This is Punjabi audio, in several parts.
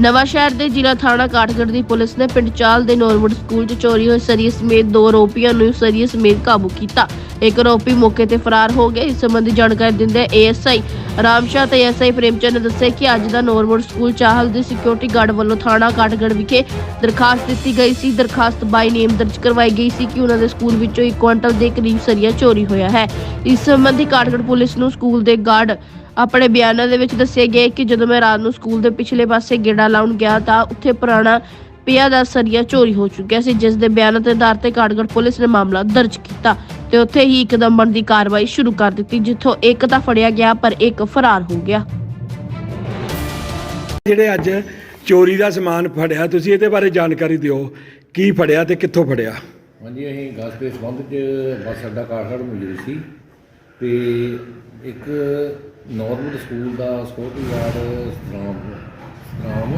ਨਵਾਂ ਸ਼ਹਿਰ ਦੇ ਜ਼ਿਲ੍ਹਾ ਥਾਣਾ ਕਾਠਗੜ੍ਹ ਦੀ ਪੁਲਿਸ ਨੇ ਪਿੰਡ ਚਾਲ ਦੇ ਨੌਰਮਡ ਸਕੂਲ 'ਚ ਚੋਰੀ ਹੋਏ ਸਰੀਏ ਸਮੇਤ ਦੋ ਆਰੋਪੀਆਂ ਨੂੰ ਸਰੀਏ ਸਮੇਤ ਕਾਬੂ ਕੀਤਾ। ਇੱਕ ਆਰੋਪੀ ਮੌਕੇ ਤੇ ਫਰਾਰ ਹੋ ਗਿਆ। ਇਸ ਸੰਬੰਧੀ ਜਾਣਕਾਰੀ ਦਿੰਦੇ ਏਐਸਆਈ ਰਾਮਸ਼ਾਹ ਤੇ ਐਸਆਈ ਪ੍ਰੇਮਚੰਦ ਨੇ ਦੱਸਿਆ ਕਿ ਅੱਜ ਦਾ ਨੌਰਮਡ ਸਕੂਲ ਚਾਹਲ ਦੇ ਸਿਕਿਉਰਿਟੀ ਗਾਰਡ ਵੱਲੋਂ ਥਾਣਾ ਕਾਠਗੜ੍ਹ ਵਿਖੇ ਦਰਖਾਸਤ ਦਿੱਤੀ ਗਈ ਸੀ। ਦਰਖਾਸਤ ਬਾਈ ਨੇਮ ਦਰਜ ਕਰਵਾਈ ਗਈ ਸੀ ਕਿ ਉਹਨਾਂ ਦੇ ਸਕੂਲ ਵਿੱਚੋਂ ਇੱਕ ਕੁਇੰਟਲ ਦੇ ਕਰੀਬ ਸਰੀਆ ਚੋਰੀ ਹੋਇਆ ਹੈ। ਇਸ ਸੰਬੰਧੀ ਕਾਟਗੜ ਪੁਲਿਸ ਨੂੰ ਸਕੂਲ ਦੇ ਗਾਰਡ ਆਪਣੇ ਬਿਆਨਾਂ ਦੇ ਵਿੱਚ ਦੱਸਿਆ ਗਿਆ ਕਿ ਜਦੋਂ ਮੈਂ ਰਾਤ ਨੂੰ ਸਕੂਲ ਦੇ ਪਿਛਲੇ ਪਾਸੇ ਗੇੜਾ ਲਾਉਣ ਗਿਆ ਤਾਂ ਉੱਥੇ ਪੁਰਾਣਾ ਪਿਆ ਦਾ ਸਰੀਆ ਚੋਰੀ ਹੋ ਚੁੱਕਿਆ ਸੀ, ਜਿਸ ਦੇ ਬਿਆਨਾਂ ਦੇ ਆਧਾਰ ਤੇ ਕਾਠਗੜ੍ਹ ਪੁਲਿਸ ਨੇ ਮਾਮਲਾ ਦਰਜ ਕੀਤਾ। ਤੇ ਉੱਥੇ ਹੀ ਇੱਕਦਮ ਬਣਦੀ ਕਾਰਵਾਈ ਸ਼ੁਰੂ ਕਰ ਦਿੱਤੀ ਜਿੱਥੋਂ ਇੱਕ ਤਾਂ ਫੜਿਆ ਗਿਆ ਪਰ ਇੱਕ ਫਰਾਰ ਹੋ ਗਿਆ। ਜਿਹੜੇ ਅੱਜ ਚੋਰੀ ਦਾ ਸਮਾਨ ਫੜਿਆ ਤੁਸੀਂ ਇਹਦੇ ਬਾਰੇ ਜਾਣਕਾਰੀ ਦਿਓ ਕੀ ਫੜਿਆ ਤੇ ਕਿੱਥੋਂ ਫੜਿਆ? ਹਾਂਜੀ ਅਸੀਂ ਗਸ ਦੇ ਸੰਬੰਧ 'ਚ ਬੱਸ ਅੱਡਾ ਕਾਠਗੜ੍ਹ ਮੌਜੂਦ ਸੀ ਤੇ ਇੱਕ ਨਾਰਮਲ ਸਕੂਲ ਦਾ ਸਿਕਿਉਰਟੀ ਗਾਰਡ ਸਤਰਾਮ ਸਤਰਾਮ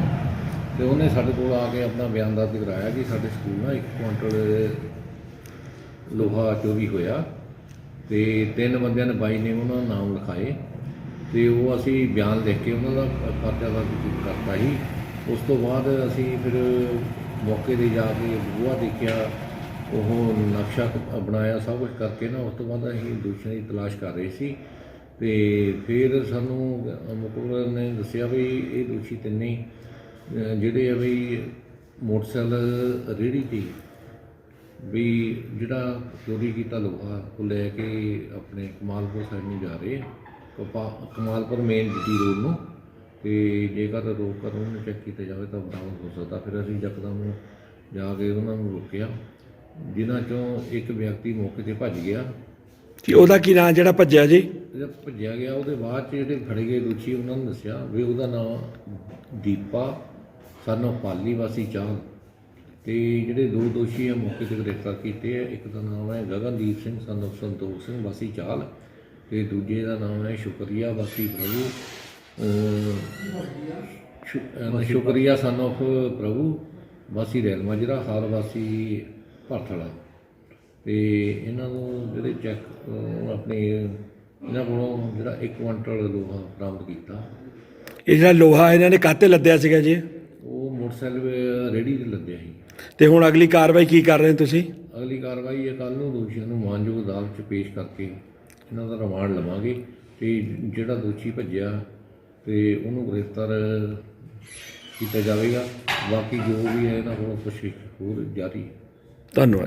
ਤੇ ਉਹਨੇ ਸਾਡੇ ਕੋਲ ਆ ਕੇ ਆਪਣਾ ਬਿਆਨ ਦਰਜ ਕਰਾਇਆ ਕਿ ਸਾਡੇ ਸਕੂਲ ਨਾਲ ਇੱਕ ਕੁਇੰਟਲ ਲੋਹਾ ਚੋਰੀ ਹੋਇਆ ਤੇ ਤਿੰਨ ਬੰਦਿਆਂ ਨੇ ਬਾਈ ਨੇ ਉਹਨਾਂ ਦਾ ਨਾਮ ਲਿਖਾਏ ਤੇ ਉਹ ਅਸੀਂ ਬਿਆਨ ਲਿਖ ਕੇ ਉਹਨਾਂ ਦਾ ਪਰਚਾ ਦਰਜ ਕਰਤਾ ਸੀ। ਉਸ ਤੋਂ ਬਾਅਦ ਅਸੀਂ ਫਿਰ ਮੌਕੇ ਤੇ ਜਾ ਕੇ ਬੂਹਾ ਦੇਖਿਆ, ਉਹ ਨਕਸ਼ਾ ਬਣਾਇਆ ਸਭ ਕੁਝ ਕਰਕੇ ਨਾ, ਉਸ ਤੋਂ ਬਾਅਦ ਅਸੀਂ ਦੋਸ਼ੀਆਂ ਦੀ ਤਲਾਸ਼ ਕਰ ਰਹੇ ਸੀ ਤੇ ਫਿਰ ਸਾਨੂੰ ਮੁਕੁਲ ਨੇ ਦੱਸਿਆ ਵੀ ਇਹ ਦੋਸ਼ੀ ਤਿੰਨੇ ਜਿਹੜੇ ਆ ਵੀ ਮੋਟਰਸਾਈਕਲ ਰੇਹੜੀ ਤੇ ਵੀ ਜਿਹੜਾ ਚੋਰੀ ਕੀਤਾ ਲੋਹਾ ਉਹ ਲੈ ਕੇ ਆਪਣੇ ਕਮਾਲਪੁਰ ਸਾਈਡ ਨੂੰ ਜਾ ਰਹੇ ਆ। ਕਪਾ- ਕਮਾਲਪੁਰ ਮੇਨ ਜੀਟੀ ਰੋਡ ਨੂੰ ਤੇ ਜੇਕਰ ਰੋਕ ਕਰ ਉਹਨੂੰ ਚੈੱਕ ਕੀਤਾ ਜਾਵੇ ਤਾਂ ਬਰਾਮਦ ਹੋ ਸਕਦਾ। ਫਿਰ ਅਸੀਂ ਯਕਦਮ ਜਾ ਕੇ ਉਹਨਾਂ ਨੂੰ ਰੋਕਿਆ ਜਿਨ੍ਹਾਂ ਚੋਂ ਇੱਕ ਵਿਅਕਤੀ ਮੌਕੇ ਤੇ ਭੱਜ ਗਿਆ। ਕਿ ਉਹਦਾ ਕੀ ਨਾਂ ਜਿਹੜਾ ਭੱਜਿਆ ਜੀ? ਜਦ ਭੱਜਿਆ ਗਿਆ ਉਹਦੇ ਬਾਅਦ ਚ ਜਿਹੜੇ ਫੜੇ ਗਏ ਦੋਸ਼ੀ ਉਹਨਾਂ ਨੇ ਦੱਸਿਆ ਵੀ ਉਹਦਾ ਨਾਮ ਦੀਪਾ ਸਾਨੂੰ ਪਾਲੀ ਵਾਸੀ ਚਾਹਲ ਤੇ ਜਿਹੜੇ ਦੋ ਦੋਸ਼ੀ ਆ ਮੌਕੇ ਤੇ ਗ੍ਰਿਫਤਾਰ ਕੀਤੇ ਆ। ਇੱਕ ਦਾ ਨਾਮ ਹੈ ਗਗਨਦੀਪ ਸਿੰਘ ਸਾਨੂੰ ਸੰਤੋਖ ਸਿੰਘ ਵਾਸੀ ਚਾਹਲ ਤੇ ਦੂਜੇ ਦਾ ਨਾਮ ਹੈ ਸ਼ੁਕਰੀਆ ਵਾਸੀ ਪ੍ਰਭੂ। ਸ਼ੁਕਰੀਆ ਸਾਨੂੰ ਪ੍ਰਭੂ। ਵਾਸੀ ਰੈਲ ਮਾਜਰਾ ਹਾਲ ਵਾਸੀ ਭਰਥਲਾ। ਤੇ ਇਹਨਾਂ ਨੂੰ ਜਿਹੜੇ ਚੈੱਕ ਆਪਣੇ ਇਹਨਾਂ ਕੋਲੋਂ ਜਿਹੜਾ 1 ਕੁਇੰਟਲ ਲੋਹਾ ਬਰਾਮਦ ਕੀਤਾ। ਇਹ ਜਿਹੜਾ ਲੋਹਾ ਇਹਨਾਂ ਨੇ ਕਾਤੇ ਲੱਦਿਆ ਸੀਗਾ ਜੀ? ਉਹ ਮੋਟਰਸਾਈਕਲ ਰੇੜੀ ਤੇ ਲੱਦਿਆ ਸੀ। ਤੇ ਹੁਣ ਅਗਲੀ ਕਾਰਵਾਈ ਕੀ ਕਰ ਰਹੇ ਹੋ ਤੁਸੀਂ? ਅਗਲੀ ਕਾਰਵਾਈ ਹੈ ਕੱਲ ਨੂੰ ਦੋਸ਼ੀਆਂ ਨੂੰ ਮਾਨਯੋਗ ਅਦਾਲਤ 'ਚ ਪੇਸ਼ ਕਰਕੇ ਇਹਨਾਂ ਦਾ ਰਿਮਾਂਡ ਲਵਾਂਗੇ ਤੇ ਜਿਹੜਾ ਦੋਸ਼ੀ ਭੱਜਿਆ ਤੇ ਉਹਨੂੰ ਗ੍ਰਿਫਤਾਰ ਕੀਤਾ ਜਾਵੇਗਾ। ਬਾਕੀ ਜੋ ਵੀ ਹੈ ਇਹਨਾਂ ਕੋਲੋਂ ਪੁੱਛਗਿੱਛ ਹੋਰ ਜਾਰੀ ਹੈ। ਧੰਨਵਾਦ।